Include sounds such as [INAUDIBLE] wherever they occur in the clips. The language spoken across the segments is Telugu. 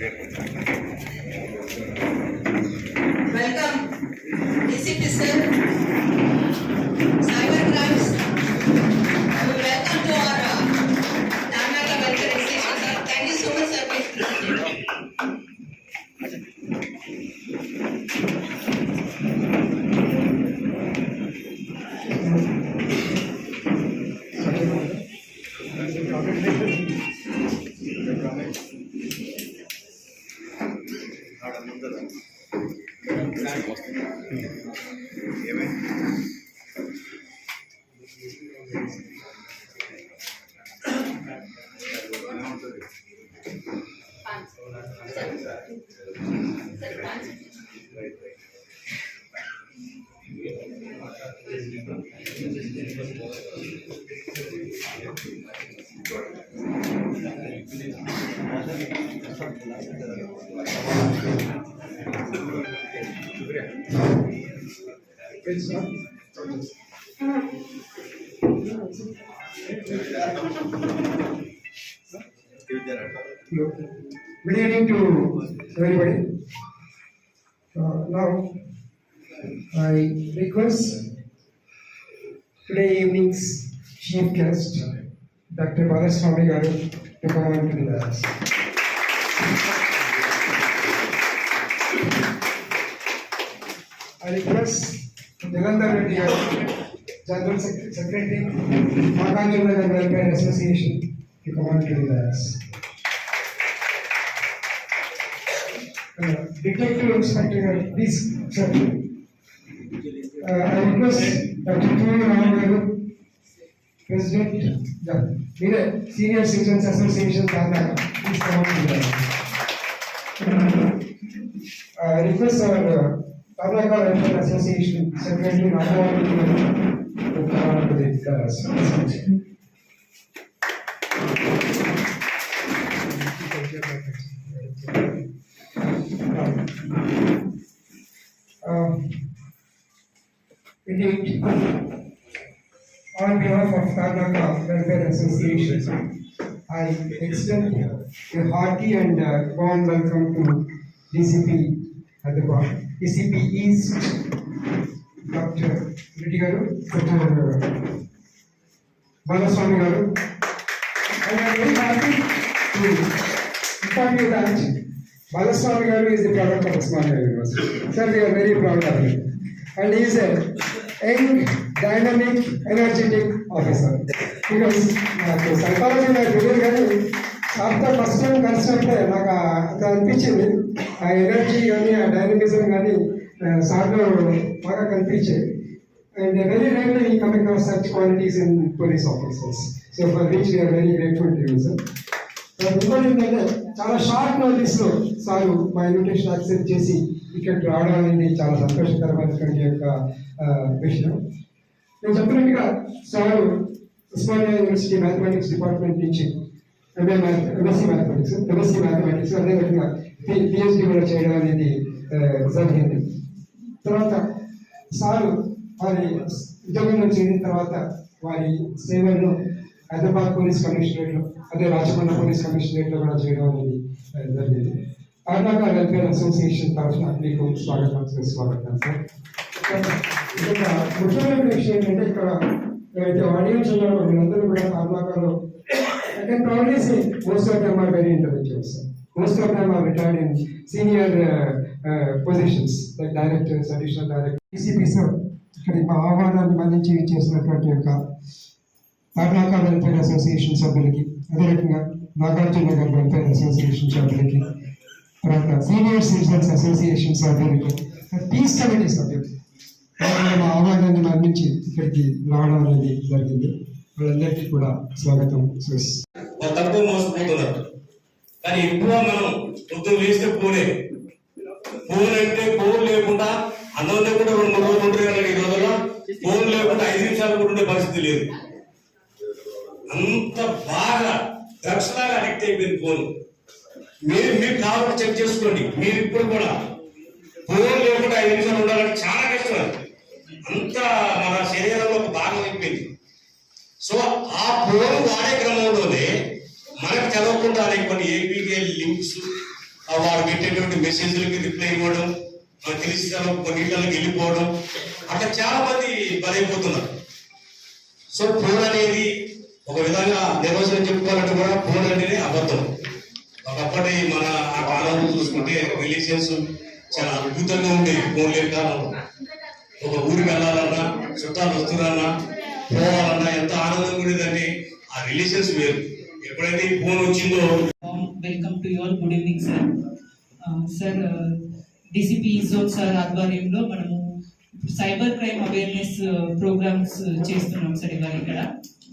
Bien. Good evening to everybody. Uh, now, I request today evening's chief guest, Dr. Balaswamy Garu, to come on to the dais. Sec- Secretary, Makanjur Nagar Welfare Association, to come on to the dais. Uh, Detective Inspector, Garu, please, sir. Uh, I request Dr. T. Ramagaru, President, yeah, Leader, Senior Citizens Association, Karnataka, please come on to the Association Secretary, Ramagaru, to come on to the dais. Um, Indeed, on behalf of Karnataka Welfare Association, I extend a hearty and uh, warm welcome to DCP at the bar. DCP East, Dr. Reddy Garu, Dr. Balaswamy Garu. And I am very happy to inform you that Balaswamy Garu is the product of Osmania University. Sir, we are very proud of him. And he is a young, dynamic, energetic officer. Because నాకు సైకాలజీ నాకు తెలియదు కానీ ఆఫ్టర్ ఫస్ట్ టైం కలిసినప్పుడే నాకు ఆ- అంత అనిపించింది ఆ ఎనర్జీ కానీ ఆ డైనమిజం కానీ సార్లో బాగా కనిపించేది And very rarely ఈ come across such qualities in police officers. So for which we are very grateful to you, sir. ఇంకోటి ఏంటంటే చాలా షార్ట్ నోటీస్లో సార్ మా ఇన్విటేషన్ యాక్సెప్ట్ చేసి ఇక్కడికి రావడం అనేది చాలా సంతోషకరమైనటువంటి యొక్క విషయం నేను చెప్పినట్టుగా sir Osmania university mathematics department నుంచి MA math MSc mathematics MSc mathematics అదేవిధంగా పిహెచ్డి కూడా చేయడం అనేది జరిగింది. తర్వాత సారు వారి ఉద్యోగంలో చేరిన తర్వాత వారి సేవలను హైదరాబాద్ పోలీస్ కమిషనరేట్లో అదే రాచకొండ పోలీస్ కమిషనరేట్లో కూడా చేయడం అనేది జరిగింది. కర్ణాటక వెల్ఫేర్ అసోసియేషన్ తరఫున మీకు స్వాగతం సుస్వాగతం సార్. ఇక్కడ ముఖ్యమైన విషయం ఏంటంటే ఇక్కడ అయితే ఆడియన్స్ ఉన్నారో మీరందరూ కూడా కర్ణాటకలో అంటే can most of most of them are. Most of them are retired in senior uh, uh, positions like directors, additional directors. ECP sir, ఇక్కడ మా ఆహ్వానాన్ని మన్నించి చేసినటువంటి యొక్క కర్ణాటక వెల్ఫేర్ అసోసియేషన్ సభ్యులకి అదే రకంగా నాగార్జున నగర్ వెల్ఫేర్ అసోసియేషన్ సభ్యులకి తర్వాత సీనియర్ సిటిజన్స్ అసోసియేషన్ సభ్యులకి పీస్ కమిటీ వాళ్ళని మా ఆహ్వానాన్ని మన్నించి ఇక్కడికి రావడం అనేది జరిగింది. వాళ్ళందరికీ కూడా స్వాగతం తక్కువ మోసపోతున్నారు కానీ ఎక్కువ మనం పొద్దున్న వేస్తే పోలే. ఫోన్ అంటే ఫోన్ లేకుండా అన్నం లేకుండా రెండు మూడు రోజులు ఉంటారు కదా ఈ రోజుల్లో ఫోన్ లేకుండా ఐదు నిమిషాలు కూడా ఉండే పరిస్థితి లేదు. అంత బాగా డ్రగ్స్ లాగా అడిక్ట్ అయిపోయింది ఫోన్ మీరు మీరు కావాలంటే చెక్ చేసుకోండి. మీరు ఇప్పుడు కూడా ఫోన్ లేకుండా ఐదు నిమిషాలు ఉండాలంటే చాలా కష్టం అంత మన శరీరంలో ఒక భాగం అయిపోయింది. సో ఆ ఫోన్ వాడే క్రమంలోనే చదవకుండా కొన్ని ఏపీకే లింక్స్ వారు పెట్టేటువంటి మెసేజ్లకి రిప్లై ఇవ్వడం మనకు తెలిసిన కొన్ని వెళ్ళిపోవడం అట్లా చాలా మంది బలైపోతున్నారు. సో ఫోన్ అనేది ఒక విధంగా నిర్వచనం చెప్పుకోవాలంటే కూడా ఫోన్ అనేది అబద్ధం. ఒకప్పటి మన ఆ కాలంలో చూసుకుంటే రిలేషన్స్ చాలా అద్భుతంగా ఉండేవి. ఫోన్ లేని కాలంలో ఒక ఊరికి వెళ్ళాలన్నా చుట్టాలు వస్తున్నారన్నా పోవాలన్నా ఎంత ఆనందంగా ఉండేదంటే ఆ రిలేషన్స్ వేరు. ఎప్పుడైతే ఈ ఫోన్ వచ్చిందో. Welcome to your good evening sir sir DCP zone sir ఆధ్వర్యంలో మనము సైబర్ క్రైమ్ అవేర్నెస్ ప్రోగ్రామ్స్ చేస్తున్నాం సార్ ఇవాళ ఇక్కడ.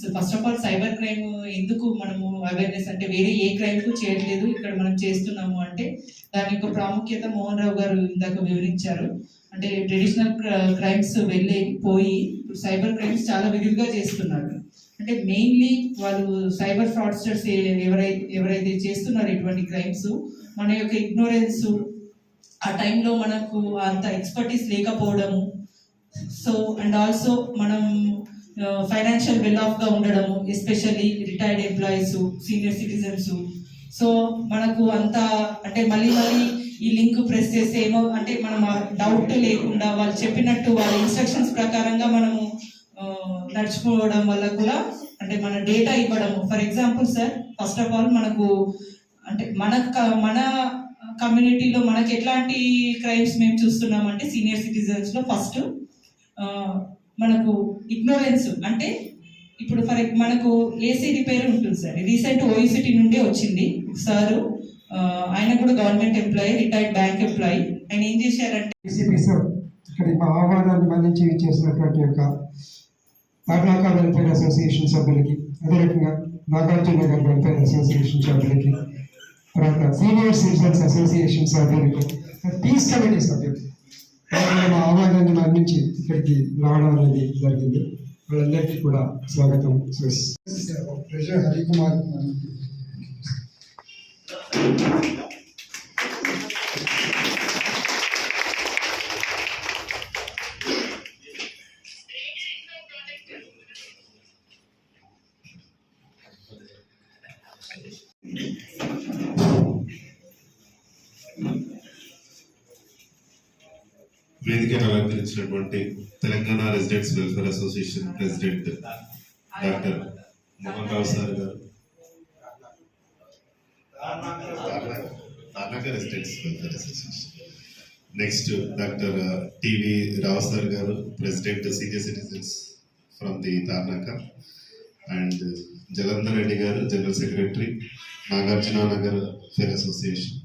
So first of all cyber crime ఎందుకు మనము అవేర్నెస్ అంటే వేరే ఏ క్రైమ్కు చేయట్లేదు ఇక్కడ మనం చేస్తున్నాము అంటే దాని యొక్క ప్రాముఖ్యత మోహన్ రావు గారు ఇందాక వివరించారు. అంటే ట్రెడిషనల్ క్రైమ్స్ వెళ్ళి పోయి ఇప్పుడు సైబర్ క్రైమ్స్ చాలా విరివిగా చేస్తున్నారు. అంటే మెయిన్లీ వాళ్ళు సైబర్ ఫ్రాడ్స్టర్స్ ఎవరైతే ఎవరైతే చేస్తున్నారు ఇటువంటి క్రైమ్స్ మన యొక్క ఇగ్నోరెన్స్ ఆ టైంలో మనకు అంత ఎక్స్పర్టీస్ లేకపోవడము సో అండ్ ఆల్సో మనం ఫైనాన్షియల్ వెల్ ఆఫ్గా ఉండడము especially retired employees senior citizens. So మనకు అంత అంటే మళ్ళీ మళ్ళీ ఈ లింక్ ప్రెస్ చేస్తే ఏమో అంటే మనం డౌట్ లేకుండా వాళ్ళు చెప్పినట్టు వాళ్ళ ఇన్స్ట్రక్షన్స్ ప్రకారంగా మనము నడుచుకోవడం వల్ల కూడా అంటే మన డేటా ఇవ్వడము. For example sir first of all మనకు అంటే మన క- మన కమ్యూనిటీలో మనకి ఎట్లాంటి క్రైమ్స్ మేము చూస్తున్నామంటే సీనియర్ సిటిజన్స్లో ఫస్ట్ మనకు ఇగ్నోరెన్స్ అంటే ఇప్పుడు ఫర్ మనకు ఏసీ రిపేర్ ఉంటుంది సార్ రీసెంట్ ఓఈసిటీ నుండి వచ్చింది. సారు ఆయన కూడా government employee retired bank employee. ఆయన ఏం చేశారంటే ఇక్కడ మా ఆహ్వానాన్ని మన్నించి చేసినటువంటి యొక్క కర్ణాటక వెల్ఫేర్ అసోసియేషన్ సభ్యులకి అదే రకంగా నాగార్జున నగర్ వెల్ఫేర్ అసోసియేషన్ సభ్యులకి తర్వాత సీనియర్ సిటిజన్స్ అసోసియేషన్ సభ్యులకి పీస్ కమిటీ సభ్యులు మా ఆహ్వానాన్ని మన్నించి ఇక్కడికి రావడం అనేది జరిగింది. వాళ్ళందరికీ కూడా స్వాగతం. ట్రెజర్ హరికుమార్ వేదికను అలంకరించినటువంటి Telangana residents welfare association president doctor Mohan Rao sir garu Tarnaka residents welfare association next doctor TV Rao sir garu president senior citizens from the Tarnaka and Jalandhar Reddy garu general secretary Nagarjuna Nagar fare association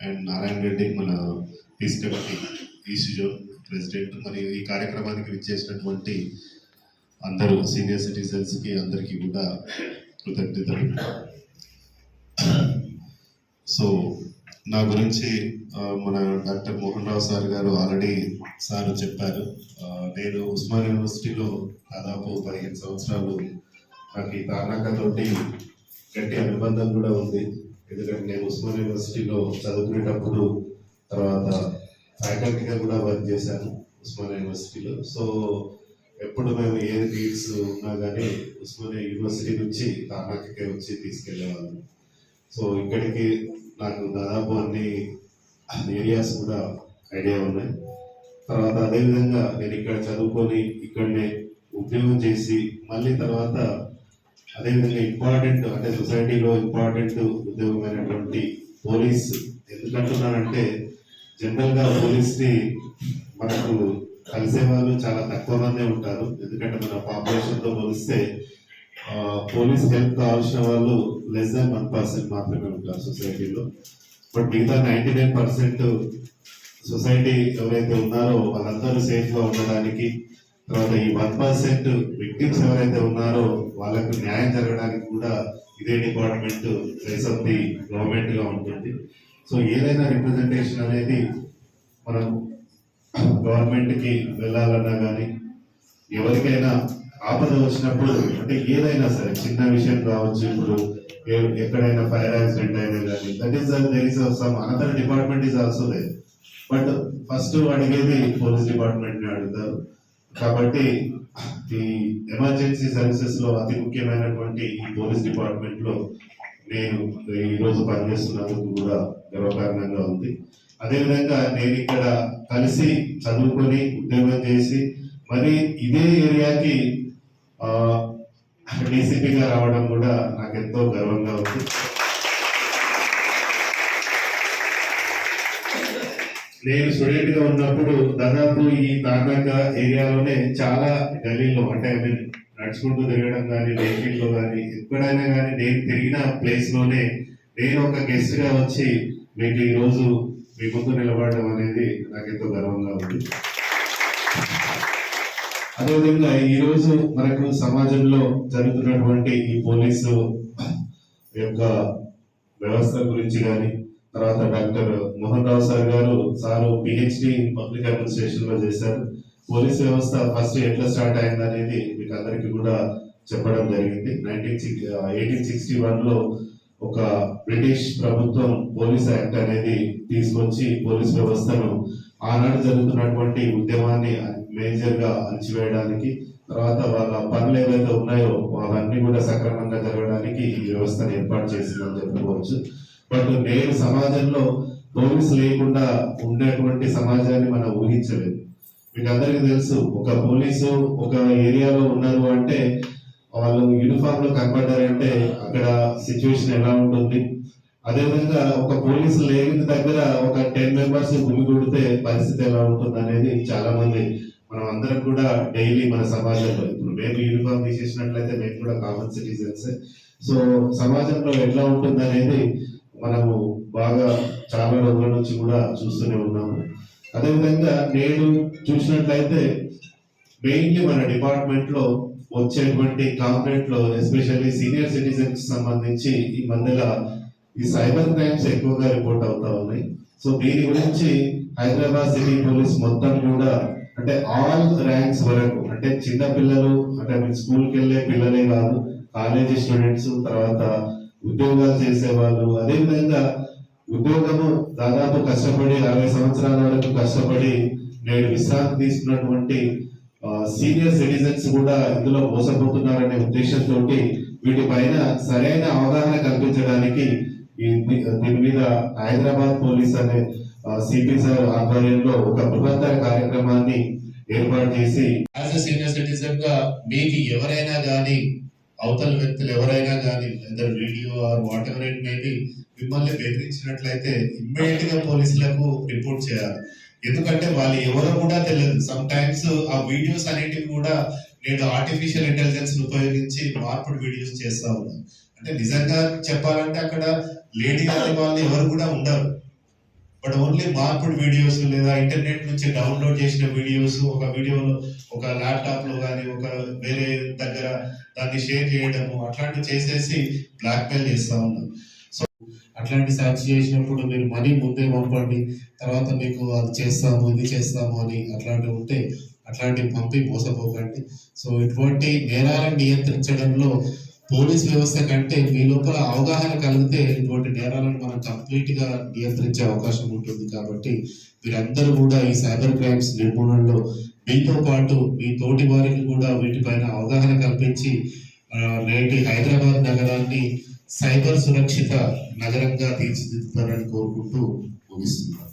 and Narayana Reddy మన peace committee east zone president మరియు ఈ కార్యక్రమానికి విచ్చేసినటువంటి అందరూ సీనియర్ సిటిజన్స్కి అందరికీ కూడా కృతజ్ఞతలు. [COUGHS] సో నా గురించి మన doctor Mohan Rao sir garu already sir చెప్పారు. నేను ఉస్మాన్ యూనివర్సిటీలో దాదాపు పదిహేను సంవత్సరాలు నాకు ఈ తార్నాకతోటి గట్టి అనుబంధం కూడా ఉంది. ఎందుకంటే నేను ఉస్మాన్ యూనివర్సిటీలో చదువుకునేటప్పుడు తర్వాత ఫ్యాకల్టీగా కూడా వర్క్ చేశాను ఉస్మాన్ యూనివర్సిటీలో. సో ఎప్పుడు మేము ఏ నీడ్స్ ఉన్నా కానీ ఉస్మానియా యూనివర్సిటీ నుంచి తార్నాకకే వచ్చి తీసుకెళ్ళేవాళ్ళం సో ఇక్కడికి నాకు దాదాపు అన్ని ఏరియాస్ కూడా ఐడియా ఉన్నాయి. తర్వాత అదేవిధంగా నేను ఇక్కడ చదువుకొని ఇక్కడనే ఉద్యోగం చేసి మళ్ళీ తర్వాత అదేవిధంగా ఇంపార్టెంట్ అంటే సొసైటీలో ఇంపార్టెంట్ ఉద్యోగమైనటువంటి పోలీస్ ఎందుకంటున్నానంటే జనరల్గా పోలీస్ని మనకు కలిసే వాళ్ళు చాలా తక్కువ మందే ఉంటారు. ఎందుకంటే మన పాపులేషన్తో పోలిస్తే పోలీస్ హెల్ప్ కావాల్సిన వాళ్ళు లెస్ దాన్ వన్ పర్సెంట్ మాత్రమే ఉంటారు సొసైటీలో. బట్ మిగతా నైన్టీ నైన్ పర్సెంట్ సొసైటీ ఎవరైతే ఉన్నారో వాళ్ళందరూ సేఫ్గా ఉండడానికి తర్వాత ఈ వన్ పర్సెంట్ విక్టిమ్స్ ఎవరైతే ఉన్నారో వాళ్ళకు న్యాయం జరగడానికి కూడా ఇదే డిపార్ట్మెంట్ ఫేస్ ఆఫ్ ది గవర్నమెంట్గా ఉంటుంది. సో ఏదైనా రిప్రజెంటేషన్ అనేది మనం గవర్నమెంట్కి వెళ్ళాలన్నా కానీ ఎవరికైనా ఆపద వచ్చినప్పుడు అంటే ఏదైనా సరే చిన్న విషయం కావచ్చు ఇప్పుడు ఎక్కడైనా ఫైర్ యాక్సిడెంట్ అయినా కానీ that is there is some another department is also there but first అడిగేది పోలీస్ డిపార్ట్మెంట్ని అడుగుతారు. కాబట్టి ఈ ఎమర్జెన్సీ సర్వీసెస్లో అతి ముఖ్యమైనటువంటి ఈ పోలీస్ డిపార్ట్మెంట్లో నేను ఈరోజు పనిచేస్తున్నందుకు కూడా గర్వకారణంగా ఉంది. అదేవిధంగా నేను ఇక్కడ కలిసి చదువుకొని ఉద్యోగం చేసి మరి ఇదే ఏరియాకి డీసీపీగా రావడం కూడా నాకు ఎంతో గర్వంగా ఉంది. నేను స్టూడెంట్గా ఉన్నప్పుడు దాదాపు ఈ తార్నాక ఏరియాలోనే చాలా గలీల్లో అంటే ఐ నడుచుకుంటూ తిరగడం కానీ వెహికల్లో కానీ ఎక్కడైనా కానీ నేను తిరిగిన ప్లేస్లోనే నేను ఒక గెస్ట్గా వచ్చి మీకు ఈ రోజు మీ ముందు నిలబడడం అనేది నాకు ఎంతో గర్వంగా ఉంది. అదేవిధంగా ఈరోజు మనకు సమాజంలో జరుగుతున్నటువంటి ఈ పోలీసు యొక్క వ్యవస్థ గురించి కానీ తర్వాత doctor Mohan Rao sir garu sir PhD public అడ్మినిస్ట్రేషన్లో చేశారు. పోలీస్ వ్యవస్థ ఫస్ట్ ఎట్లా స్టార్ట్ అయింది అనేది మీకు అందరికీ కూడా చెప్పడం జరిగింది. నైన్టీన్ సిక్స్ ఎయిటీన్ సిక్స్టీ వన్లో ఒక బ్రిటిష్ ప్రభుత్వం పోలీస్ యాక్ట్ అనేది తీసుకొచ్చి పోలీస్ వ్యవస్థను ఆనాడు జరుగుతున్నటువంటి ఉద్యమాన్ని మేజర్గా అణచివేయడానికి తర్వాత వాళ్ళ పనులు ఏవైతే ఉన్నాయో అవన్నీ కూడా సక్రమంగా జరగడానికి ఈ వ్యవస్థను ఏర్పాటు చేసిందని చెప్పుకోవచ్చు. బట్ నేడు సమాజంలో పోలీసు లేకుండా ఉండేటువంటి సమాజాన్ని మనం ఊహించలేదు. మీకు అందరికీ తెలుసు ఒక పోలీసు ఒక ఏరియాలో ఉన్నారు అంటే వాళ్ళు యూనిఫామ్లో కనపడ్డారంటే అక్కడ సిచ్యువేషన్ ఎలా ఉంటుంది? అదేవిధంగా ఒక పోలీసు లేని దగ్గర ఒక టెన్ మెంబర్స్ గుమిగూడితే పరిస్థితి ఎలా ఉంటుంది అనేది చాలా మంది మనం అందరం కూడా డైలీ మన సమాజంలో ఇప్పుడు మేము యూనిఫామ్ తీసేసినట్లయితే మేము కూడా కామన్ సిటిజన్స్. సో సమాజంలో ఎట్లా ఉంటుంది అనేది మనము బాగా చాలా రోజుల నుంచి కూడా చూస్తూనే ఉన్నాము. అదేవిధంగా నేను చూసినట్లయితే మెయిన్లీ మన డిపార్ట్మెంట్లో వచ్చేటువంటి కాంప్లైంట్లో ఎస్పెషల్లీ సీనియర్ సిటిజన్స్ సంబంధించి ఈ మధ్యలో ఈ సైబర్ క్రైమ్స్ ఎక్కువగా రిపోర్ట్ అవుతా ఉన్నాయి. సో దీని గురించి హైదరాబాద్ సిటీ పోలీస్ మొత్తం కూడా అంటే ఆల్ ర్యాంక్స్ వరకు అంటే చిన్న పిల్లలు అంటే మీరు స్కూల్కి వెళ్ళే పిల్లలే కాదు కాలేజీ స్టూడెంట్స్ తర్వాత ఉద్యోగాలు చేసే వాళ్ళు అదేవిధంగా ఉద్యోగము దాదాపు కష్టపడి అరవై సంవత్సరాల వరకు కష్టపడి నేడు విశ్రాంతి తీసుకున్నటువంటి సీనియర్ సిటిజన్స్ కూడా ఇందులో మోసపోతున్నారనే ఉద్దేశంతో వీటిపైన సరైన అవగాహన కల్పించడానికి దీని మీద హైదరాబాద్ పోలీస్ అనే సిపి సార్ ఆధ్వర్యంలో ఒక బృహత్తర ఏర్పాటు చేసి యాజ్ అ సీనియర్ సిటిజన్గా మీకు ఎవరైనా కానీ అవతల వ్యక్తులు ఎవరైనా కానీ video or whatever it maybe మిమ్మల్ని బెదిరించినట్లయితే ఇమ్మీడియట్గా పోలీసులకు రిపోర్ట్ చేయాలి. ఎందుకంటే వాళ్ళు ఎవరో కూడా తెలియదు. సమ్ టైమ్స్ ఆ వీడియోస్ అనేటివి కూడా నేను ఆర్టిఫిషియల్ ఇంటెలిజెన్స్ ఉపయోగించి మార్పుడు వీడియోస్ చేస్తా ఉన్నాను. అంటే నిజంగా చెప్పాలంటే అక్కడ లేడీ గారి వాళ్ళు ఎవరు కూడా ఉండరు. బట్ ఓన్లీ మార్పుడు వీడియోస్ లేదా ఇంటర్నెట్ నుంచి డౌన్లోడ్ చేసిన వీడియోస్ ఒక వీడియోలో ఒక ల్యాప్టాప్లో కానీ ఒక వేరే దగ్గర దాన్ని షేర్ చేయడము అట్లాంటివి చేసేసి బ్లాక్ మెయిల్ చేస్తా ఉన్నారు సో అట్లాంటి సెర్చ్ చేసినప్పుడు మీరు మనీ ముందే పంపండి తర్వాత మీకు అది చేస్తాము ఇది చేస్తాము అని అట్లాంటివి ఉంటే అట్లాంటివి పంపి మోసపోకండి. సో ఇటువంటి నేరాలను నియంత్రించడంలో పోలీస్ వ్యవస్థ కంటే మీ లోపల అవగాహన కలిగితే ఇటువంటి నేరాలను మనం కంప్లీట్గా నియంత్రించే అవకాశం ఉంటుంది కాబట్టి మీరందరూ కూడా ఈ సైబర్ క్రైమ్స్ నిర్మూలనలో మీతో పాటు మీ తోటి వారికి కూడా వీటిపైన అవగాహన కల్పించి నేటి హైదరాబాద్ నగరాన్ని సైబర్ సురక్షిత నగరంగా తీర్చిదిద్దుతారని కోరుకుంటూ ముగిస్తున్నాను.